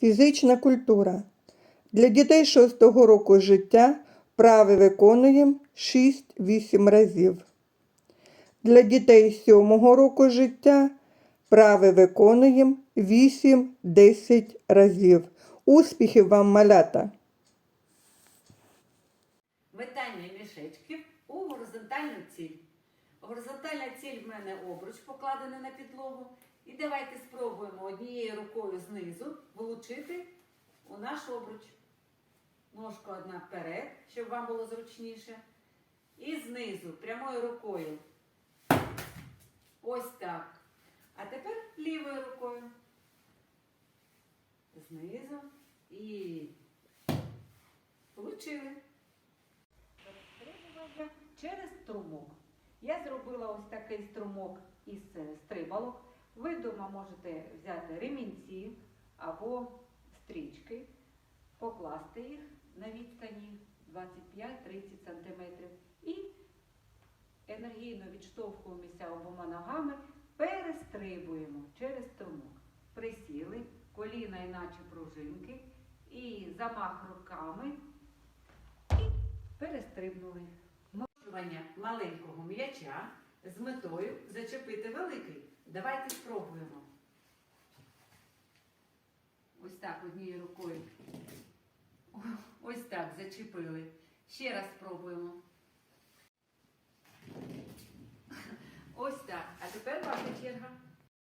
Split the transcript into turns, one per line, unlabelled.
Фізична культура. Для дітей 6 року життя вправи виконуємо 6-8 разів. Для дітей 7 року життя вправи виконуємо 8-10 разів. Успіхів вам, малята!
Метання мішечків у горизонтальну ціль. Горизонтальна ціль в мене обруч покладений на підлогу. І давайте спробуємо однією рукою знизу влучити у наш обруч. Ножка одна вперед, щоб вам було зручніше. І знизу, прямою рукою. Ось так. А тепер лівою рукою. Знизу і влучили. Через струмок. Я зробила ось такий струмок із е, стрибалок. Ви вдома можете взяти ремінці або стрічки, покласти їх на відстані 25-30 см і енергійно відштовхуємося обома ногами, перестрибуємо через струмок. Присіли, коліна іначе пружинки і замах руками перестрибнули. Можування маленького м'яча з метою зачепити великий. Давайте спробуємо. Ось так однією рукою. Ось так зачепили. Ще раз спробуємо.